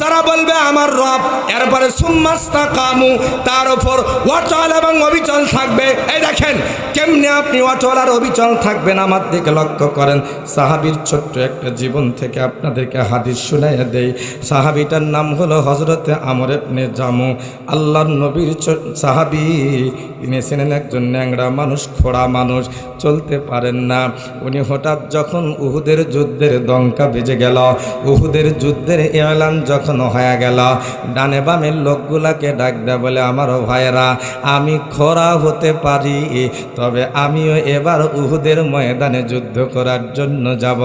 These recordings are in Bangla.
যারা বলবে, আমার রব এরপরে, সুম্মাস্তাকামু তার উপর অচল এবং অবিচল থাকবে। এই দেখেন, কেমনে আপনি অচল আর অবিচল থাকবেন? আমার দিকে লক্ষ্য করেন, সাহাবীর ছোট্ট একটা জীবন থেকে আপনাদেরকে হাদিস শুনাইয়া দেই। সাহাবিটার নাম হলো হজরতে আমর ইবনে জামু। আল্লাহর নবীর সাহাবী, তিনি ছিলেন একজন ন্যাংরা মানুষ, খোড়া মানুষ। চলতে পারেন না। উনি হঠাৎ যখন উহুদের যুদ্ধের দঙ্কা বেজে গেল, উহুদের যুদ্ধের এলান যখন হয়ে গেল, ডানে বামের লোকগুলাকে ডাক দেয় বলে, আমার ভাইয়েরা, আমি খরা হতে পারি, তবে আমিও এবার উহুদের ময়দানে যুদ্ধ করার জন্য যাব।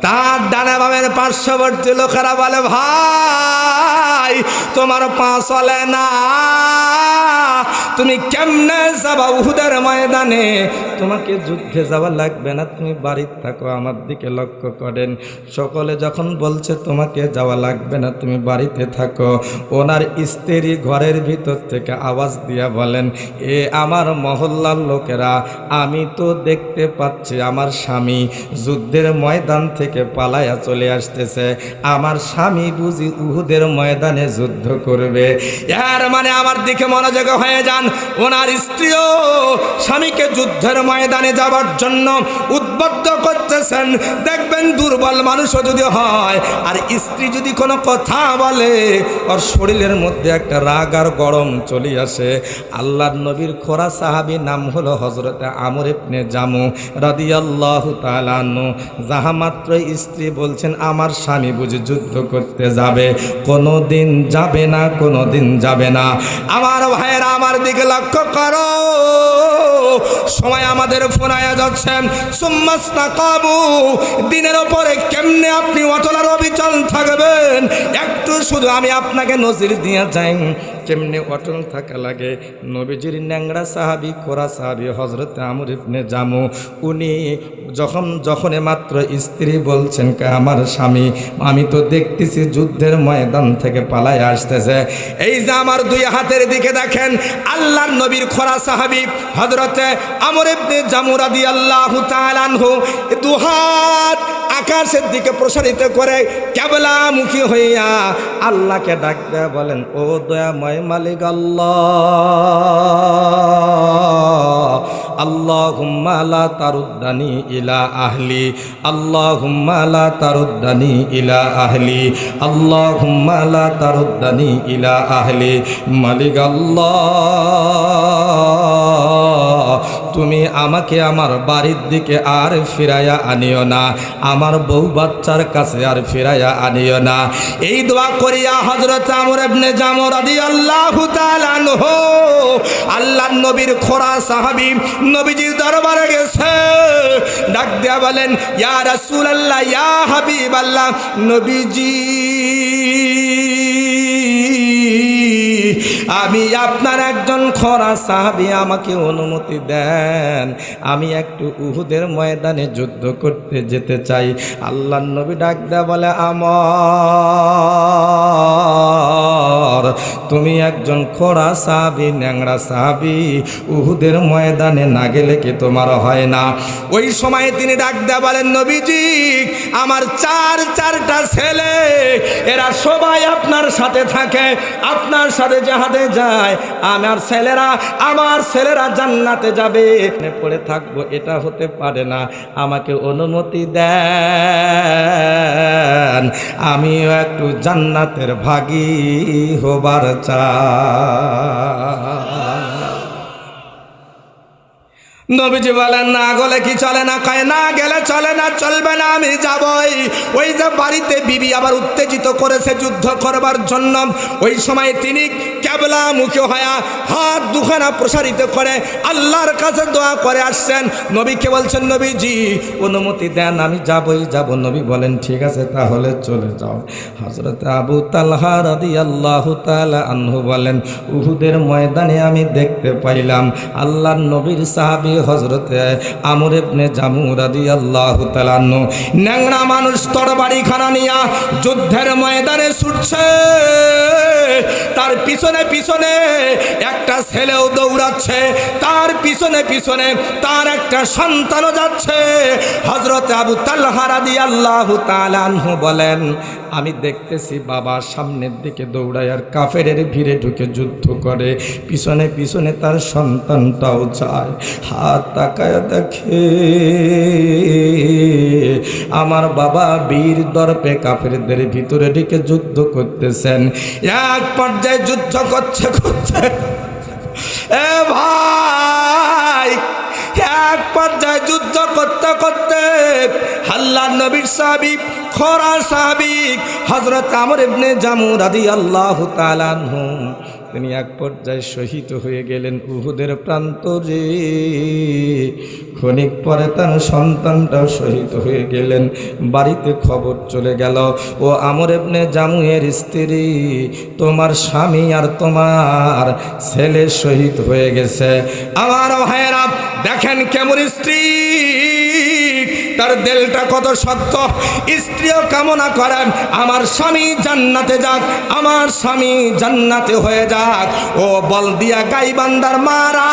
তার ডানে বামের পার্শ্ববর্তী লোকেরা বলে, ভাই, তোমার পা চলে না। তুমি কেমনে যাবা উহুদের ময়দানে? তোমাকে যুদ্ধে যাওয়া লাগবে না, তুমি বাড়িতে থাকো, আমার দিকে লক্ষ্য করেন। সকলে যখন বলছে তোমাকে যাওয়া লাগবে না, তুমি বাড়িতে থাকো, ওনার স্ত্রী ঘরের ভিতর থেকে আওয়াজ দিয়া বলেন, এ আমার মহল্লার লোকেরা, আমি তো দেখতে পাচ্ছি আমার স্বামী যুদ্ধের ময়দান থেকে পালায়া চলে আসতেছে। আমার স্বামী বুঝি উহুদের ময়দানে যুদ্ধ করবে। এর মানে আমার দিকে মনোযোগ হয়ে যান, ওনার স্ত্রীও স্বামীকে যুদ্ধের ময়দানে যাবার জন্য উদ্বুদ্ধ করতেছেন, দেখবেন দুর্বল মানুষও যদি হয়, আর স্ত্রী যদি কোনো কথা বলে, ওর শরীরের মধ্যে একটা রাগ আর গরম চলে আসে। আল্লাহর নবীর খোরা সাহাবী নাম হলো হজরতে আমর ইবনে জামু রাদিয়াল্লাহু তাআলা আনহু। যাহা মাত্র স্ত্রী বলছেন, আমার স্বামী বুঝি যুদ্ধ করতে যাবে কোনো দিন যাবে না কোনো দিন যাবে না। আমার ভাইয়েরা, আমার দিকে লক্ষ্য করো। সময় আমাদের ফোনায়া যাচ্ছেন সুম্মাস্তা কাবু দিনের ওপরে কেমনে আপনি অচলার অবিচল থাকবেন? একটু শুধু আমি আপনাকে নজির দিয়ে যাই। কেমনে অটল থাকা লাগে, নবীজির ন্যাংরা সাহাবি খোরা সাহাবি হজরত আমর ইবনে জামু, উনি যখন যখন মাত্র স্ত্রী বলছেন কে আমার স্বামী, আমি তো দেখতেছি যুদ্ধের ময়দান থেকে পালায় আসতেছে। এই যে আমার দুই হাতের দিকে দেখেন, আল্লাহর নবীর খোরা সাহাবি হজরতে আমর ইবনে জামু তাআলা আনহু, দু হাত আকাশের দিকে প্রসারিত করে, কেবলামুখী হইয়া আল্লাহকে ডাক দেয়া বলেন, ও দয়াময় মালিক আল্লাহ, আল্লাহুম্মা লা তারুদ্দানি ইলা আহলি, আল্লাহুম্মা লা তারুদ্দানি ইলা আহলি, আল্লাহুম্মা লা তারুদ্দানি ইলা আহলি, মালিক আল্লাহ তুমি আমাকে আমার বাড়ির দিকে আর ফিরাইয়া আনিও না। আমার বউ বাচ্চার কাছে আর ফিরাইয়া আনিও না। এই দোয়া করিয়া হজরত আমর জামর তাআলা আনহু। আল্লাহর নবীর খোরা সাহাবী নবীজির দরবারে গেছে। ডাক দেয়া বলেন, ইয়া রাসূলুল্লাহ, ইয়া হাবিবাল্লাহ, নবীজি। আমি আপনার একজন খরা সাহাবি, আমাকে অনুমতি দেন। আমি একটু উহুদের ময়দানে যুদ্ধ করতে যেতে চাই। আল্লাহ নবী ডাক দেয়া বলে, আমার, তুমি একজন খোরা সাহাবি ন্যাংরা সাহাবি, উহুদের ময়দানে না গেলে কি তোমার হয় না? ওই সময়ে তিনি ডাক দেয়া বলেন, নবীজি, আমার চার, চারটা ছেলে, এরা সবাই আপনার সাথে থাকে। আপনার সাথে জাহাদে যায়। আমার ছেলেরা আমার ছেলেরা জান্নাতে যাবে। পড়ে থাকব, এটা হতে পারে না। আমাকে অনুমতি দেন। আমিও একটু জান্নাতের ভাগী হবার নবীজি বলেন, না গেলে কি চলে না কয় না গেলে চলে না, চলবে না, আমি যাবই। ওই যে বাড়িতে বিবি আবার উত্তেজিত করেছে যুদ্ধ করবার জন্য। ওই সময় তিনি কেবলা মুখে হয়া হাত দুখানা প্রসারিত করে, আল্লাহর কাছে দোয়া করে আসছেন। নবীকে বলছেন, নবীজি, অনুমতি দেন, আমি যাবই যাব। নবী বলেন, ঠিক আছে, তাহলে চলে যাও। হজরত আবু তালহা রাদি আল্লাহ আনহু বলেন, উহুদের ময়দানে আমি দেখতে পাইলাম আল্লাহর নবীর সাহাবি হজরতে আমর ইবনে জামু রাদি আল্লাহ তালান্ন ন্যাংরা মানুষ তরবারি খানা নিয়া যুদ্ধের ময়দানে ছুটছে। তার পিছনে পিছনে পিছনে একটা ছেলেও দৌড়াচ্ছে, তার পিছনে পিছনে তার একটা সন্তানও যাচ্ছে। হজরত আবু তাল্লাহারাদি আল্লাহ তালানহু বলেন, আমি দেখতেছি বাবা সামনের দিকে দৌড়ায় আর কাফের ভিড়ে ঢুকে যুদ্ধ করে। পিছনে পিছনে তার সন্তানটাও যায়। হাত তাকায় দেখে, আমার বাবা বীর দর্পে কাফেরদের ভিতরে ঢুকে যুদ্ধ করতেছেন। এক পর্যায়ে যুদ্ধ করছে করছে। এ ভাই, এক পর্যায়ে যুদ্ধ করতে করতে হাল্লা নবীর সাহাবিব খরা সাহাবিক হজরত আমর ইবনে জামু রাদি আল্লাহ তালানহু তিনি এক পর্যায়ে শহীদ হয়ে গেলেন উহুদের প্রান্তরে ক্ষণিক পরে তার সন্তানটাও শহীদ হয়ে গেলেন। বাড়িতে খবর চলে গেল, ও আমর ইবনে জামুয়ের স্ত্রী, তোমার স্বামী আর তোমার ছেলে শহীদ হয়ে গেছে। আমার ভাইয়েরা, দেখেন কেমন স্ত্রী। তার দেলটা কত শক্ত। স্ত্রীও কামনা করেন, আমার স্বামী জান্নাতে যাক, আমার স্বামী জান্নাতে হয়ে যাক। ও বল দিয়া গাইবান্দার মারা,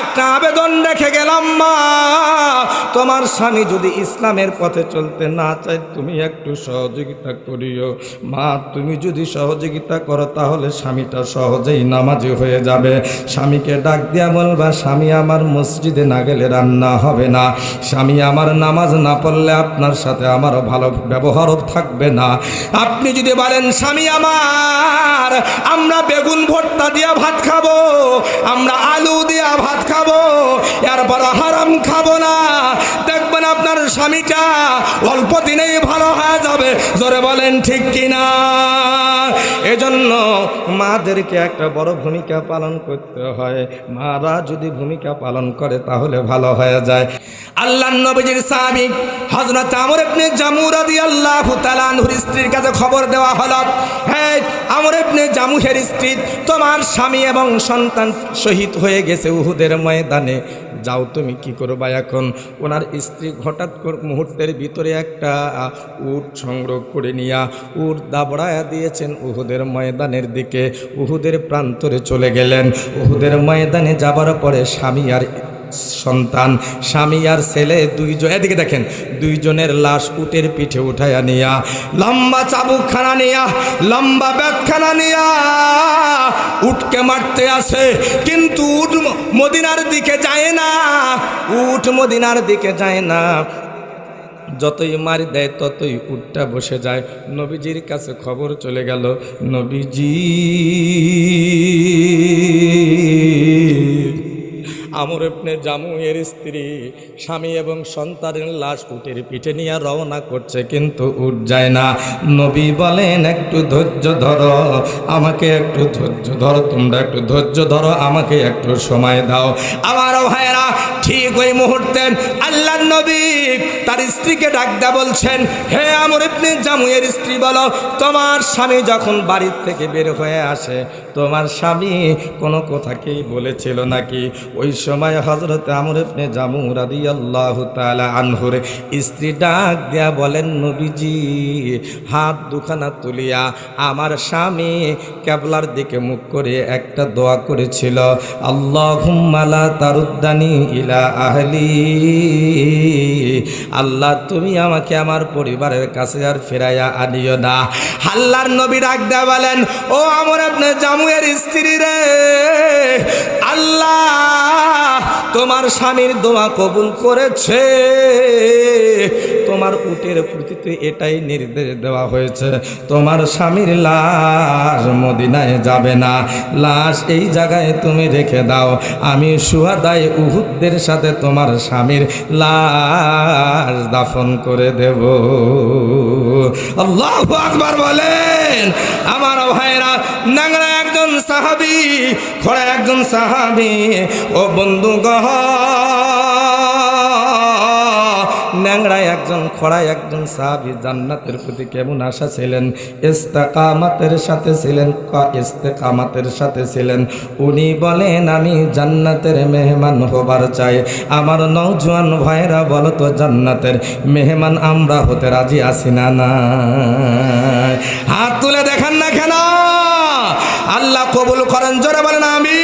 একটা আবেদন রেখে গেলাম মা। তোমার স্বামী যদি ইসলামের পথে চলতে না চায়, তুমি একটু সহযোগিতা করিও। মা, তুমি যদি সহযোগিতা করো, তাহলে স্বামীটা সহজেই নামাজি হয়ে যাবে। স্বামীকে ডাক দিয়া বলবা, স্বামী, আমার মসজিদে না গেলে রান্না হবে না। স্বামী, আমার নামাজ না পড়লে আপনার সাথে আমার ভালো ব্যবহারও থাকবে না। আপনি যদি বলেন, স্বামী আমার, আমরা বেগুন ভর্তা দিয়া ভাত খাব, আমরা আলু দিয়া ভাত খাব, এরপর হারাম খাব না দেখবেন আপনার স্বামীটা অল্প দিনেই ভালো হয়ে যাবে। জোরে বলেন, ঠিক কিনা? এজন্য মাদেরকে একটা বড় ভূমিকা পালন করতে হয়। মারা যদি ভূমিকা পালন করে, তাহলে ভালো হয়ে যায়। আল্লাহ নবীজির সাহাবী হযরত আমর ইবনে জামু রাদিয়াল্লাহু তাআলা আনহুর স্ত্রীর কাছে খবর দেওয়া হলো হ্যাঁ আমর ইবনে জামুহের স্ত্রী, তোমার স্বামী এবং সন্তান শহীদ হয়ে গেছে উহুদের ময়দানে। যাও তুমি কি করবা এখন? ওনার স্ত্রী হঠাৎ মুহূর্তের ভিতরে একটা উট সংগ্রহ করে নিয়া উট দাবড়ায়া দিয়েছেন উহুদের ময়দানের দিকে। উহুদের প্রান্তরে চলে গেলেন। উহুদের ময়দানে যাবার পরে স্বামী আর সন্তান, স্বামী আর ছেলে দুইজন এদিকে দেখেন, দুইজনের লাশ উটের পিঠে উঠাইয়া নিয়া, লম্বা চাবুকখানা নিয়া, লম্বা ব্যাগখানা নিয়া উটকে মারতে আসে। কিন্তু উট মদিনার দিকে যায় না, উট মদিনার দিকে যায় না। যতই মারি দেয়, ততই উটটা বসে যায়। নবীজির কাছে খবর চলে গেল, নবীজি আমর ইবনে জামু এর স্ত্রী, স্বামী এবং সন্তানের লাশ উটের পিঠে নিয়ে রওনা করছে, কিন্তু উঠ যায় না। নবী বলেন, একটু ধৈর্য ধরো, আমাকে একটু ধৈর্য ধরো, তোমরা একটু ধৈর্য ধরো, আমাকে একটু সময় দাও। আমার ভাইয়েরা, ঠিক ওই মুহূর্তে আল্লাহ নবী তার স্ত্রীকে ডাক দেয়া বলছেন, হে আমর ইবনে জামুয়ের স্ত্রী বলো, তোমার স্বামী যখন বাড়ির থেকে বের হয়ে আসে, তোমার স্বামী কোনো কথাকেই বলেছিল নাকি? ওই সময় হজরত আমর ইবনে জামু রাদি আল্লাহ তাআলা আনহুর স্ত্রী ডাক দেয়া বলেন, নবীজি, হাত দুখানা তুলিয়া আমার স্বামী কেবলার দিকে মুখ করে একটা দোয়া করেছিল আল্লাহ লা তারুদ্দানি ইলা আহলি, আল্লাহ তুমি আমাকে আমার পরিবারের কাছে আর ফেরাইয়া আনিও না। হাল্লার নবী ডাক বলেন, ও আমার আপনি জামুয়ের স্ত্রী রে, আল্লাহ তোমার স্বামীর দোয়া কবুল করেছে। তোমার উটের প্রতিতে এটাই নির্দেশ দেওয়া হয়েছে। তোমার স্বামীর লাশ মদিনায় যাবে না। লাশ এই জায়গায় তুমি রেখে দাও। আমি সুহাদায় উহুদদের সাথে তোমার স্বামীর লাশ দাফন করে দেব। আল্লাহ আকবার বলেন, আমার ভাইরা নাংরা একজন সাহাবি, খোড়া একজন সাহাবি, ও বন্ধু গহ ন্যাংরায় একজন, খড়ায় একজন সাহাবি জান্নাতের প্রতি কেমন আশা ছিলেন? ইস্তেকামাতের সাথে ছিলেন ইস্তেকামাতের সাথে ছিলেন। উনি বলেন, আমি জান্নাতের মেহমান হবার চাই। আমার নৌজওয়ান ভাইরা বলো তো জান্নাতের মেহমান আমরা হতে রাজি আছি না না হাত তুলে দেখান না কেন? আল্লাহ কবুল করেন, জোরে বলেন আমি